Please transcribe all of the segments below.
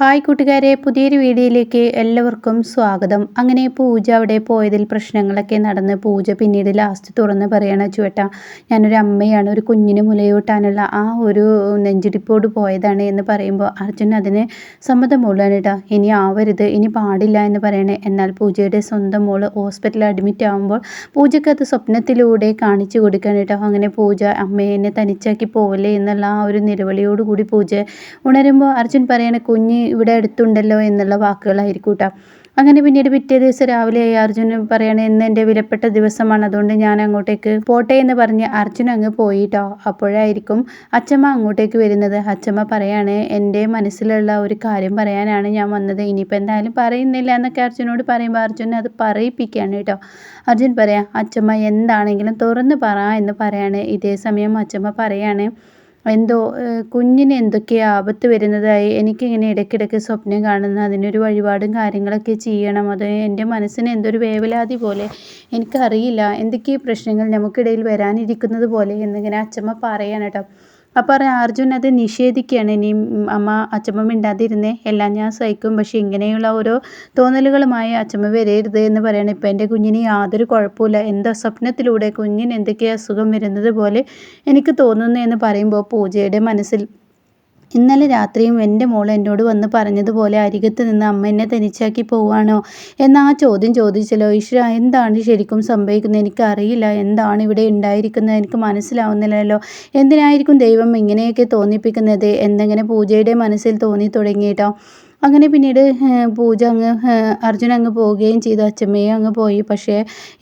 Hi കൂട്ടുകാരെ പുതിയൊരു വീഡിയോയിലേക്ക് എല്ലാവർക്കും സ്വാഗതം. അങ്ങനെ പൂജ അവിടെ പോയതിൽ പ്രശ്നങ്ങളൊക്കെ നടന്ന് പൂജ പിന്നീട് ലാസ്റ്റ് തുറന്ന് പറയണ ചുവട്ട ഞാനൊരു അമ്മയാണ് ഒരു കുഞ്ഞിന് മുലയൂട്ടാനുള്ള ആ ഒരു നെഞ്ചിടിപ്പോട് പോയതാണ് എന്ന് പറയുമ്പോൾ അർജുൻ അതിന് സമ്മതം മൂളാണ് കേട്ടോ ഇനി ആവരുത് ഇനി പാടില്ല എന്ന് പറയണേ. എന്നാൽ പൂജയുടെ സ്വന്തം മോൾ ഹോസ്പിറ്റലിൽ അഡ്മിറ്റ് ആകുമ്പോൾ പൂജയ്ക്ക് അത് സ്വപ്നത്തിലൂടെ കാണിച്ചു കൊടുക്കാൻ കേട്ടോ അങ്ങനെ പൂജ അമ്മയെ തനിച്ചാക്കി പോവല്ലേ എന്നുള്ള ആ ഒരു നിലവിളിയോടുകൂടി പൂജ ഉണരുമ്പോൾ അർജുൻ പറയണ കുഞ്ഞ് ഇവിടെ അടുത്തുണ്ടല്ലോ എന്നുള്ള വാക്കുകളായിരിക്കും കേട്ടോ അങ്ങനെ പിന്നീട് പിറ്റേ ദിവസം രാവിലെ അർജുന് പറയണേ ഇന്ന് എന്റെ വിലപ്പെട്ട ദിവസമാണ്. അതുകൊണ്ട് ഞാൻ അങ്ങോട്ടേക്ക് പോട്ടെ എന്ന് പറഞ്ഞ് അർജുൻ അങ്ങ് പോയിട്ടോ അപ്പോഴായിരിക്കും അച്ചമ്മ അങ്ങോട്ടേക്ക് വരുന്നത്. അച്ചമ്മ പറയാണ് എന്റെ മനസ്സിലുള്ള ഒരു കാര്യം പറയാനാണ് ഞാൻ വന്നത്. ഇനിയിപ്പോൾ എന്തായാലും പറയുന്നില്ല എന്നൊക്കെ അർജുനോട് പറയുമ്പോൾ അർജുനെ അത് പറയിപ്പിക്കുകയാണ് കേട്ടോ അർജുൻ പറയാം അച്ചമ്മ എന്താണെങ്കിലും തുറന്ന് പറ എന്ന് പറയാണ്. ഇതേ സമയം അച്ചമ്മ പറയാണ് എന്തോ കുഞ്ഞിന് എന്തൊക്കെയോ ആപത്ത് വരുന്നതായി എനിക്കിങ്ങനെ ഇടയ്ക്കിടയ്ക്ക് സ്വപ്നം കാണുന്ന അതിനൊരു വഴിപാടും കാര്യങ്ങളൊക്കെ ചെയ്യണം. അത് എന്റെ മനസ്സിന് എന്തൊരു വേവലാതി പോലെ. എനിക്കറിയില്ല എന്തൊക്കെയോ പ്രശ്നങ്ങൾ നമുക്കിടയിൽ വരാനിരിക്കുന്നത് പോലെ എന്നിങ്ങനെ അച്ചമ്മ പറയാണ് കേട്ടോ അപ്പോൾ അർജുൻ അത് നിഷേധിക്കുകയാണ്. ഇനി അമ്മ അച്ചമ്മ മിണ്ടാതിരുന്നേ എല്ലാം ഞാൻ സഹിക്കും. പക്ഷെ ഇങ്ങനെയുള്ള ഓരോ തോന്നലുകളുമായി അച്ചമ്മ വരരുത് എന്ന് പറയണം. ഇപ്പം എന്റെ കുഞ്ഞിന് യാതൊരു കുഴപ്പമില്ല എന്തോ സ്വപ്നത്തിലൂടെ കുഞ്ഞിന് എന്തൊക്കെയാണ് അസുഖം വരുന്നത് പോലെ എനിക്ക് തോന്നുന്നു എന്ന് പറയുമ്പോൾ പൂജയുടെ മനസ്സിൽ ഇന്നലെ രാത്രിയും എന്റെ മോൾ എന്നോട് വന്ന് പറഞ്ഞതുപോലെ അരികത്ത് നിന്ന് അമ്മ എന്നെ തനിച്ചാക്കി പോവാണോ? എന്ന് ആ ചോദ്യം ചോദിച്ചല്ലോ. ഈശ്വര എന്താണ് ശരിക്കും സംഭവിക്കുന്നത്? എനിക്കറിയില്ല. എന്താണ് ഇവിടെ ഉണ്ടായിരിക്കുന്നത്? എനിക്ക് മനസ്സിലാവുന്നില്ലല്ലോ. എന്തിനായിരിക്കും ദൈവം ഇങ്ങനെയൊക്കെ തോന്നിപ്പിക്കുന്നത്? എന്തെങ്കിലും പൂജയുടെ മനസ്സിൽ തോന്നി തുടങ്ങിയിട്ടോ? അങ്ങനെ പിന്നീട് പൂജ അങ്ങ് അർജുൻ അങ്ങ് പോവുകയും ചെയ്തു. അച്ഛമ്മയും അങ്ങ് പോയി. പക്ഷേ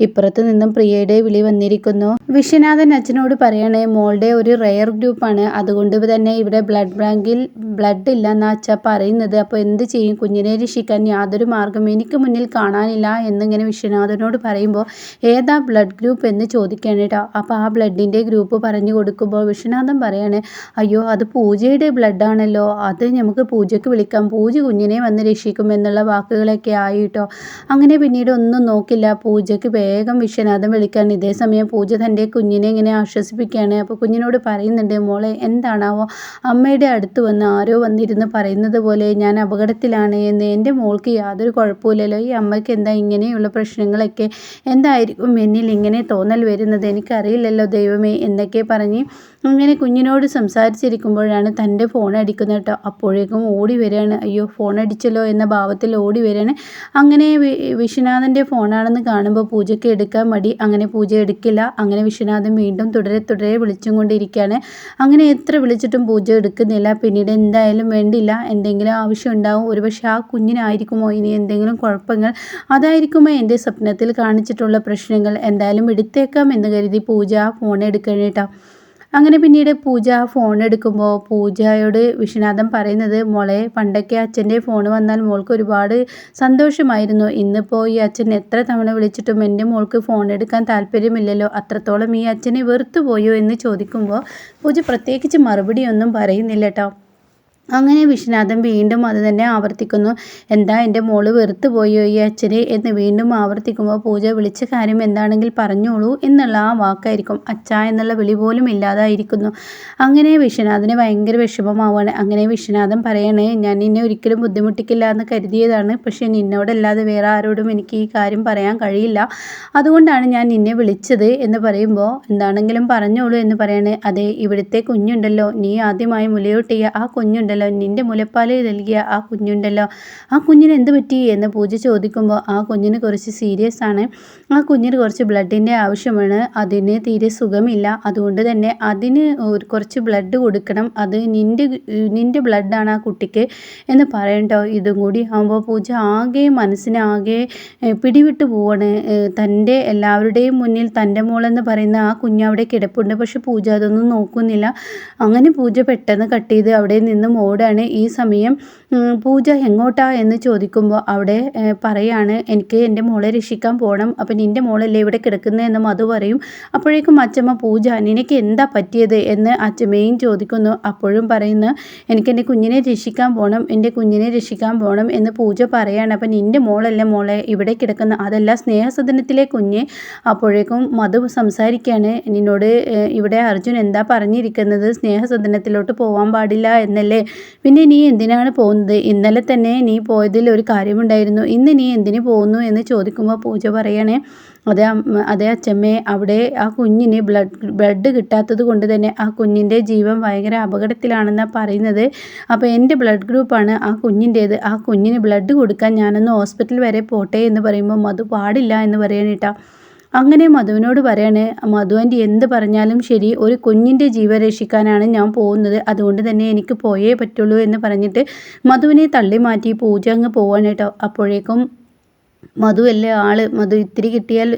ഇപ്പുറത്ത് നിന്നും പ്രിയയുടെ വിളി വന്നിരിക്കുന്നു. വിശ്വനാഥൻ അച്ഛനോട് പറയണേ മോളുടെ ഒരു റെയർ ഗ്രൂപ്പാണ് അതുകൊണ്ട് തന്നെ ഇവിടെ ബ്ലഡ് ബാങ്കിൽ ബ്ലഡ് ഇല്ല എന്നാ അച്ഛ പറയുന്നത്. അപ്പോൾ എന്ത് ചെയ്യും? കുഞ്ഞിനെ രക്ഷിക്കാൻ യാതൊരു മാർഗം എനിക്ക് മുന്നിൽ കാണാനില്ല എന്നിങ്ങനെ വിശ്വനാഥനോട് പറയുമ്പോൾ ഏതാ ബ്ലഡ് ഗ്രൂപ്പ് എന്ന് ചോദിക്കുകയാണ് കേട്ടോ അപ്പോൾ ആ ബ്ലഡിന്റെ ഗ്രൂപ്പ് പറഞ്ഞു കൊടുക്കുമ്പോൾ വിശ്വനാഥൻ പറയാണ് അയ്യോ അത് പൂജയുടെ ബ്ലഡാണല്ലോ അത് നമുക്ക് പൂജയ്ക്ക് വിളിക്കാം. പൂജ കുഞ്ഞിനെ വന്ന് രക്ഷിക്കും എന്നുള്ള വാക്കുകളൊക്കെ ആയിട്ടോ? അങ്ങനെ പിന്നീട് ഒന്നും നോക്കില്ല. പൂജയ്ക്ക് വേഗം വിശ്വനാഥം വിളിക്കാൻ. ഇതേ സമയം പൂജ തന്റെ കുഞ്ഞിനെ ഇങ്ങനെ ആശ്വസിപ്പിക്കുകയാണ്. അപ്പോൾ കുഞ്ഞിനോട് പറയുന്നുണ്ട് മോളെ എന്താണാവോ? അമ്മയുടെ അടുത്ത് വന്ന് ആരോ വന്നിരുന്ന് പറയുന്നത് പോലെ ഞാൻ അപകടത്തിലാണ് എന്ന്. എന്റെ മോൾക്ക് യാതൊരു കുഴപ്പമില്ലല്ലോ ഈ അമ്മയ്ക്ക് എന്താ ഇങ്ങനെയുള്ള പ്രശ്നങ്ങളൊക്കെ? എന്തായിരിക്കും എന്നിൽ ഇങ്ങനെ തോന്നൽ വരുന്നത്? എനിക്കറിയില്ലല്ലോ ദൈവമേ എന്നൊക്കെ പറഞ്ഞ് ഇങ്ങനെ കുഞ്ഞിനോട് സംസാരിച്ചിരിക്കുമ്പോഴാണ് തന്റെ ഫോൺ അടിക്കുന്നത് കേട്ടോ. അപ്പോഴേക്കും ഓടി വരികയാണ്. അയ്യോ ഫോൺ അടിച്ചല്ലോ എന്ന ഭാവത്തിൽ ഓടി വരികയാണ് അങ്ങനെ വിശ്വനാഥന്റെ ഫോണാണെന്ന് കാണുമ്പോൾ പൂജയ്ക്ക് എടുക്കാൻ മടി. അങ്ങനെ പൂജ എടുക്കില്ല. അങ്ങനെ വിശ്വനാഥൻ വീണ്ടും തുടരെ തുടരെ വിളിച്ചും കൊണ്ടിരിക്കുകയാണ് അങ്ങനെ എത്ര വിളിച്ചിട്ടും പൂജ എടുക്കുന്നില്ല. പിന്നീട് എന്തായാലും വേണ്ടില്ല. എന്തെങ്കിലും ആവശ്യം ഉണ്ടാവും. ഒരുപക്ഷെ ആ കുഞ്ഞിനായിരിക്കുമോ? ഇനി എന്തെങ്കിലും കുഴപ്പങ്ങൾ. അതായിരിക്കുമോ എന്റെ സ്വപ്നത്തിൽ കാണിച്ചിട്ടുള്ള പ്രശ്നങ്ങൾ? എന്തായാലും എടുത്തേക്കാം എന്ന് കരുതി പൂജ ഫോൺ എടുക്കണേട്ടോ. അങ്ങനെ പിന്നീട് പൂജ ഫോൺ എടുക്കുമ്പോൾ പൂജയോട് വിശ്വനാഥൻ പറയുന്നത് മോളെ പണ്ടൊക്കെ അച്ഛന്റെ ഫോൺ വന്നാൽ മോൾക്ക് ഒരുപാട് സന്തോഷമായിരുന്നു. ഇന്നിപ്പോൾ ഈ അച്ഛൻ എത്ര തവണ വിളിച്ചിട്ടും എന്റെ മോൾക്ക് ഫോൺ എടുക്കാൻ താല്പര്യമില്ലല്ലോ. അത്രത്തോളം ഈ അച്ഛനെ വെറുത്തു പോയോ എന്ന് ചോദിക്കുമ്പോൾ പൂജ പ്രത്യേകിച്ച് മറുപടിയൊന്നും പറയുന്നില്ല കേട്ടോ അങ്ങനെ വിശ്വനാഥൻ വീണ്ടും അത് തന്നെ ആവർത്തിക്കുന്നു. എന്താ എന്റെ മോൾ വെറുത്തു പോയോ ഈ അച്ഛനെ എന്ന് വീണ്ടും ആവർത്തിക്കുമ്പോൾ പൂജ വിളിച്ച കാര്യം എന്താണെങ്കിൽ പറഞ്ഞോളൂ എന്നുള്ള ആ വാക്കായിരിക്കും. അച്ഛ എന്നുള്ള വിളി പോലും ഇല്ലാതായിരിക്കുന്നു. അങ്ങനെ വിശ്വനാഥന് ഭയങ്കര വിഷമമാവാണ് അങ്ങനെ വിശ്വനാഥൻ പറയണേ ഞാൻ നിന്നെ ഒരിക്കലും ബുദ്ധിമുട്ടിക്കില്ല എന്ന് കരുതിയതാണ്. പക്ഷേ നിന്നോടല്ലാതെ വേറെ ആരോടും എനിക്ക് ഈ കാര്യം പറയാൻ കഴിയില്ല. അതുകൊണ്ടാണ് ഞാൻ നിന്നെ വിളിച്ചത് എന്ന് പറയുമ്പോൾ എന്താണെങ്കിലും പറഞ്ഞോളൂ എന്ന് പറയണേ. അതെ ഇവിടുത്തെ കുഞ്ഞുണ്ടല്ലോ. നീ ആദ്യമായി മുലയൂട്ടിയ ആ കുഞ്ഞുണ്ടല്ലോ. ഉണ്ടല്ലോ നിന്റെ മുലപ്പാൽ നൽകിയ ആ കുഞ്ഞുണ്ടല്ലോ. ആ കുഞ്ഞിന് എന്ത് പറ്റി എന്ന് പൂജ ചോദിക്കുമ്പോൾ ആ കുഞ്ഞിന് കുറച്ച് സീരിയസ് ആണ്. ആ കുഞ്ഞിന് കുറച്ച് ബ്ലഡിന്റെ ആവശ്യമാണ്. അതിന് തീരെ സുഖമില്ല. അതുകൊണ്ട് തന്നെ അതിന് കുറച്ച് ബ്ലഡ് കൊടുക്കണം. അത് നിന്റെ നിന്റെ ബ്ലഡാണ് ആ കുട്ടിക്ക് എന്ന് പറയണ്ടോ ഇതും കൂടി ആകുമ്പോൾ പൂജ ആകെ മനസ്സിനാകെ പിടിവിട്ട് പോവാണ്. തന്റെ എല്ലാവരുടെയും മുന്നിൽ തന്റെ മോളെന്ന് പറയുന്ന ആ കുഞ്ഞ് അവിടെ കിടപ്പുണ്ട്. പക്ഷെ പൂജ അതൊന്നും നോക്കുന്നില്ല. അങ്ങനെ പൂജ പെട്ടെന്ന് കട്ട് ചെയ്ത് അവിടെ നിന്ന് ഓടാണ് ഈ സമയം. പൂജ എങ്ങോട്ടാ എന്ന് ചോദിക്കുമ്പോൾ അവിടെ പറയാണ് എനിക്ക് എന്റെ മോളെ രക്ഷിക്കാൻ പോകണം അപ്പം നിന്റെ മോളല്ലേ ഇവിടെ കിടക്കുന്നതെന്ന് മധു പറയും. അപ്പോഴേക്കും അച്ചമ്മ പൂജ നിനക്ക് എന്താ പറ്റിയത്? എന്ന് അച്ഛമ്മയും ചോദിക്കുന്നു. അപ്പോഴും പറയുന്നു എനിക്ക് എന്റെ കുഞ്ഞിനെ രക്ഷിക്കാൻ പോകണം എന്റെ കുഞ്ഞിനെ രക്ഷിക്കാൻ പോകണം എന്ന് പൂജ പറയാണ്. അപ്പം നിന്റെ മോളല്ലേ മോളെ ഇവിടെ കിടക്കുന്ന? അതല്ല സ്നേഹസദനത്തിലെ കുഞ്ഞ്. അപ്പോഴേക്കും മധു സംസാരിക്കുകയാണ് നിന്നോട് ഇവിടെ അർജുൻ എന്താ പറഞ്ഞിരിക്കുന്നത്? സ്നേഹസദനത്തിലോട്ട് പോകാൻ പാടില്ല എന്നല്ലേ? പിന്നെ നീ എന്തിനാണ് പോകുന്നത്? ഇന്നലെ തന്നെ നീ പോയതിൽ ഒരു കാര്യമുണ്ടായിരുന്നു. ഇന്ന് നീ എന്തിന് പോകുന്നു എന്ന് ചോദിക്കുമ്പോൾ പൂജ പറയണേ അതെ അതേ അച്ഛമ്മേ അവിടെ ആ കുഞ്ഞിന് ബ്ലഡ് ബ്ലഡ് കിട്ടാത്തത് കൊണ്ട് തന്നെ ആ കുഞ്ഞിന്റെ ജീവൻ ഭയങ്കര അപകടത്തിലാണെന്നാണ് പറയുന്നത്. അപ്പോൾ എന്റെ ബ്ലഡ് ഗ്രൂപ്പാണ് ആ കുഞ്ഞിന്റേത്. ആ കുഞ്ഞിന് ബ്ലഡ് കൊടുക്കാൻ ഞാനൊന്ന് ഹോസ്പിറ്റൽ വരെ പോട്ടെ എന്ന് പറയുമ്പോൾ അത് പാടില്ല എന്ന് പറയണേട്ടാ അങ്ങനെ മധുവിനോട് പറയാണ് മധു ആന്റി എന്ത് പറഞ്ഞാലും ശരി ഒരു കുഞ്ഞിന്റെ ജീവൻ രക്ഷിക്കാനാണ് ഞാൻ പോകുന്നത്. അതുകൊണ്ട് തന്നെ എനിക്ക് പോയേ പറ്റുള്ളൂ എന്ന് പറഞ്ഞിട്ട് മധുവിനെ തള്ളി മാറ്റി പൂജ അങ്ങ് പോവാണ് കേട്ടോ. അപ്പോഴേക്കും മധു അല്ലേ ആൾ മധു ഇത്തിരി കിട്ടിയാൽ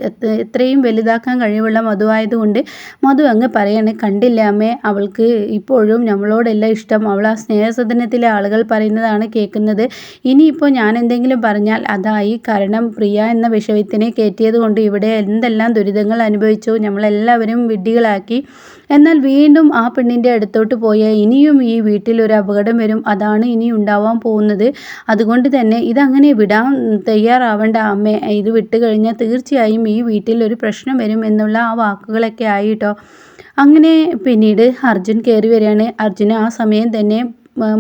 എത്രയും വലുതാക്കാൻ കഴിവുള്ള മധു ആയതുകൊണ്ട് മധു അങ്ങ് പറയാണ് കണ്ടില്ല അമ്മേ അവൾക്ക് ഇപ്പോഴും നമ്മളോടെല്ലാം ഇഷ്ടം. അവൾ ആ സ്നേഹസദനത്തിലെ ആളുകൾ പറയുന്നതാണ് കേൾക്കുന്നത്. ഇനിയിപ്പോൾ ഞാൻ എന്തെങ്കിലും പറഞ്ഞാൽ അതായി കാരണം പ്രിയ എന്ന വിഷയത്തിനെ കയറ്റിയത് കൊണ്ട് ഇവിടെ എന്തെല്ലാം ദുരിതങ്ങൾ അനുഭവിച്ചു. നമ്മളെല്ലാവരും വിഡ്ഢികളാക്കി എന്നാൽ വീണ്ടും ആ പെണ്ണിന്റെ അടുത്തോട്ട് പോയാൽ ഇനിയും ഈ വീട്ടിൽ ഒരു അപകടം വരും. അതാണ് ഇനി ഉണ്ടാവാൻ പോകുന്നത്. അതുകൊണ്ട് തന്നെ ഇതങ്ങനെ വിടാൻ തയ്യാറാവേണ്ട അമ്മേ. ഇത് വിട്ട് കഴിഞ്ഞാൽ തീർച്ചയായും ഈ വീട്ടിൽ ഒരു പ്രശ്നം വരും എന്നുള്ള ആ വാക്കുകളൊക്കെ ആയിട്ടോ അങ്ങനെ പിന്നീട് അർജുൻ കയറി വരികയാണ്. അർജുന് ആ സമയം തന്നെ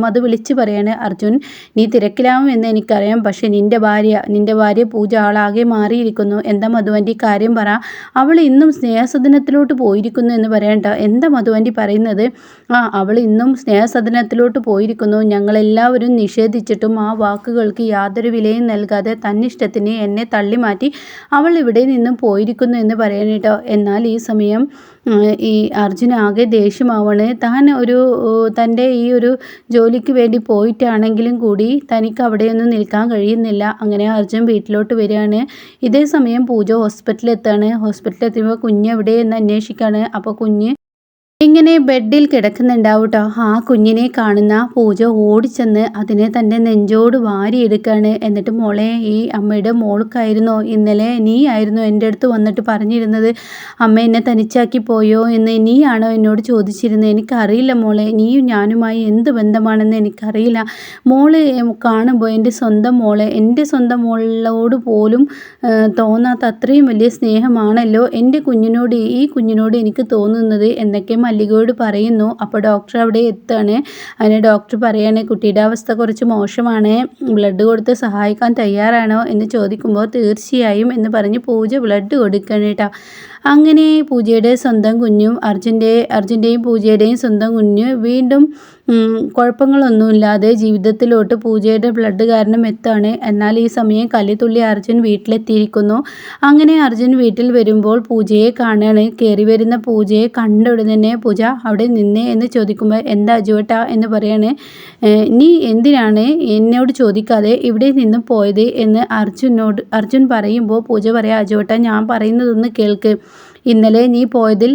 മധു വിളിച്ച് പറയാണ് അർജുൻ നീ തിരക്കിലാവുമെന്ന് എനിക്കറിയാം. പക്ഷെ നിന്റെ ഭാര്യ നിന്റെ ഭാര്യ പൂജ ആളാകെ മാറിയിരിക്കുന്നു. എന്താ മധുവന്റെ കാര്യം പറ. അവൾ ഇന്നും സ്നേഹസദനത്തിലോട്ട് പോയിരിക്കുന്നു എന്ന് പറയണ്ട എന്താ മധുവന്റെ പറയുന്നത്? ആ അവൾ ഇന്നും സ്നേഹസദനത്തിലോട്ട് പോയിരിക്കുന്നു. ഞങ്ങളെല്ലാവരും നിഷേധിച്ചിട്ടും ആ വാക്കുകൾക്ക് യാതൊരു വിലയും നൽകാതെ തന്നിഷ്ടത്തിന് എന്നെ തള്ളി മാറ്റി അവൾ ഇവിടെ നിന്നും പോയിരിക്കുന്നു എന്ന് പറയണേട്ടോ എന്നാൽ ഈ സമയം ഈ അർജുന ആകെ ദേഷ്യമാവാണ്. താൻ ഒരു തന്റെ ഈ ഒരു ജോലിക്ക് വേണ്ടി പോയിട്ടാണെങ്കിലും കൂടി തനിക്ക് അവിടെയൊന്നും നിൽക്കാൻ കഴിയുന്നില്ല. അങ്ങനെ അർജുൻ വീട്ടിലോട്ട് വരികയാണ്. ഇതേ സമയം പൂജ ഹോസ്പിറ്റലിൽ എത്താണ് ഹോസ്പിറ്റലിൽ എത്തുമ്പോൾ കുഞ്ഞ് എവിടെയെന്ന് അന്വേഷിക്കുകയാണ്. അപ്പോൾ കുഞ്ഞ് ഇങ്ങനെ ബെഡിൽ കിടക്കുന്നുണ്ടാവും കേട്ടോ ആ കുഞ്ഞിനെ കാണുന്ന പൂജ ഓടിച്ചെന്ന് അതിനെ തന്റെ നെഞ്ചോട് വാരിയെടുക്കാണ്. എന്നിട്ട് മോളെ ഈ അമ്മയുടെ മോൾക്കായിരുന്നോ? ഇന്നലെ നീ ആയിരുന്നു എന്റെ അടുത്ത് വന്നിട്ട് പറഞ്ഞിരുന്നത്. അമ്മ എന്നെ തനിച്ചാക്കി പോയോ എന്ന് നീയാണോ എന്നോട് ചോദിച്ചിരുന്നത്? എനിക്കറിയില്ല മോളെ. നീയും ഞാനുമായി എന്ത് ബന്ധമാണെന്ന് എനിക്കറിയില്ല. മോൾ കാണുമ്പോൾ എന്റെ സ്വന്തം മോളെ. എന്റെ സ്വന്തം മോളോട് പോലും തോന്നാത്ത അത്രയും വലിയ സ്നേഹമാണല്ലോ എന്റെ കുഞ്ഞിനോട് ഈ കുഞ്ഞിനോട് എനിക്ക് തോന്നുന്നത്. എന്നൊക്കെ മല്ലികയോട് പറയുന്നു അപ്പോൾ ഡോക്ടർ അവിടെ എത്താണ്? അതിന് ഡോക്ടർ പറയാണ് കുട്ടിയുടെ അവസ്ഥ കുറച്ച് മോശമാണ്. ബ്ലഡ് കൊടുത്ത് സഹായിക്കാൻ തയ്യാറാണോ? എന്ന് ചോദിക്കുമ്പോൾ തീർച്ചയായും എന്ന് പറഞ്ഞ് പൂജ ബ്ലഡ് കൊടുക്കണം കേട്ടോ. അങ്ങനെ പൂജയുടെ സ്വന്തം കുഞ്ഞും അർജുന്റെ അർജുന്റെയും പൂജയുടെയും സ്വന്തം കുഞ്ഞ് വീണ്ടും കുഴപ്പങ്ങളൊന്നുമില്ലാതെ ജീവിതത്തിലോട്ട് പൂജയുടെ ബ്ലഡ് കാരണം എത്താണ്. എന്നാൽ ഈ സമയം കലിതുള്ളി അർജുൻ വീട്ടിലെത്തിയിരിക്കുന്നു. അങ്ങനെ അർജുൻ വീട്ടിൽ വരുമ്പോൾ പൂജയെ കാണുകയാണ് കയറി വരുന്ന പൂജയെ കണ്ട ഉടനെ പൂജ അവിടെ നിന്നേ എന്ന് ചോദിക്കുമ്പോൾ എന്താ അജുവട്ട എന്ന് പറയാണ്. നീ എന്തിനാണ് എന്നോട് ചോദിക്കാതെ ഇവിടെ നിന്ന് പോയത്? എന്ന് അർജുനോട് അർജുൻ പറയുമ്പോൾ പൂജ പറയാം അജുവട്ട ഞാൻ പറയുന്നതൊന്ന് കേൾക്ക്. ഇന്നലെ നീ പോയതിൽ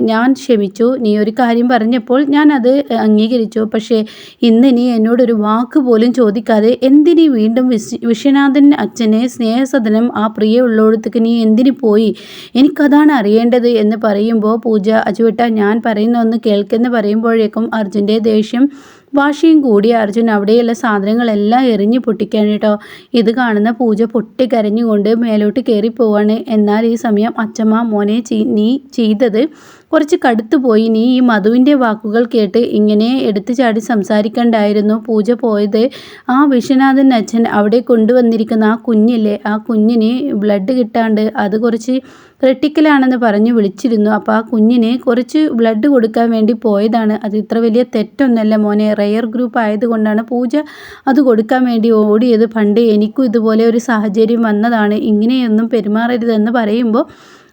ഞാൻ ക്ഷമിച്ചു. നീ ഒരു കാര്യം പറഞ്ഞപ്പോൾ ഞാൻ അത് അംഗീകരിച്ചു. പക്ഷേ ഇന്ന് നീ എന്നോടൊരു വാക്ക് പോലും ചോദിക്കാതെ എന്തിനീ വീണ്ടും വിശ് വിശ്വനാഥൻ അച്ഛനെ സ്നേഹസദനം ആ പ്രിയ ഉള്ളിടത്തേക്ക് നീ എന്തിനു പോയി? എനിക്കതാണ് അറിയേണ്ടത് എന്ന് പറയുമ്പോൾ പൂജ അച്ചുവിട്ട ഞാൻ പറയുന്ന ഒന്ന് കേൾക്കെന്ന് പറയുമ്പോഴേക്കും അർജുന്റെ ദേഷ്യം വാശിയും കൂടി അർജുൻ അവിടെയുള്ള സാധനങ്ങളെല്ലാം എറിഞ്ഞു പൊട്ടിക്കാൻ കേട്ടോ. ഇത് കാണുന്ന പൂജ പൊട്ടിക്കരഞ്ഞുകൊണ്ട് മേലോട്ട് കയറി പോവാണ്. എന്നാൽ ഈ സമയം അച്ഛമ്മ മോനെ നീ ചെയ്തത് കുറച്ച് കടുത്തുപോയി നീ ഈ മധുവിന്റെ വാക്കുകൾ കേട്ട് ഇങ്ങനെ എടുത്തു ചാടി സംസാരിക്കണ്ടായിരുന്നു. പൂജ പോയത് ആ വിശ്വനാഥൻ അച്ഛൻ അവിടെ കൊണ്ടുവന്നിരിക്കുന്ന ആ കുഞ്ഞില്ലേ? ആ കുഞ്ഞിന് ബ്ലഡ് കിട്ടാണ്ട് അത് കുറച്ച് ക്രിട്ടിക്കലാണെന്ന് പറഞ്ഞ് വിളിച്ചിരുന്നു. അപ്പോൾ ആ കുഞ്ഞിന് കുറച്ച് ബ്ലഡ് കൊടുക്കാൻ വേണ്ടി പോയതാണ്. അത് ഇത്ര വലിയ തെറ്റൊന്നല്ല മോനെ. റെയർ ഗ്രൂപ്പ് ആയതുകൊണ്ടാണ് പൂജ അത് കൊടുക്കാൻ വേണ്ടി ഓടിയത്. പണ്ട് എനിക്കും ഇതുപോലെ ഒരു സാഹചര്യം വന്നതാണ്. ഇങ്ങനെയൊന്നും പെരുമാറരുതെന്ന് പറയുമ്പോൾ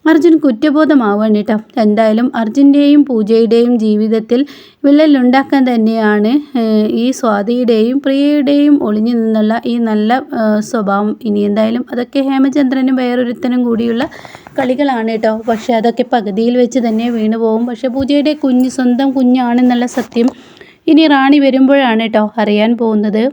അർജുൻ കുറ്റബോധമാവാണ് കേട്ടോ. എന്തായാലും അർജുന്റെയും പൂജയുടെയും ജീവിതത്തിൽ വിള്ളലുണ്ടാക്കാൻ തന്നെയാണ് ഈ സ്വാതിയുടെയും പ്രിയയുടെയും ഒളിഞ്ഞു നിന്നുള്ള ഈ നല്ല സ്വഭാവം. ഇനി എന്തായാലും അതൊക്കെ ഹേമചന്ദ്രനും വേറൊരുത്തനും കൂടിയുള്ള കളികളാണ് കേട്ടോ. പക്ഷേ അതൊക്കെ പകുതിയിൽ വെച്ച് തന്നെ വീണു പോകും. പക്ഷേ പൂജയുടെ കുഞ്ഞ് സ്വന്തം കുഞ്ഞാണെന്നുള്ള സത്യം ഇനി റാണി വരുമ്പോഴാണ് കേട്ടോ അറിയാൻ പോകുന്നത്.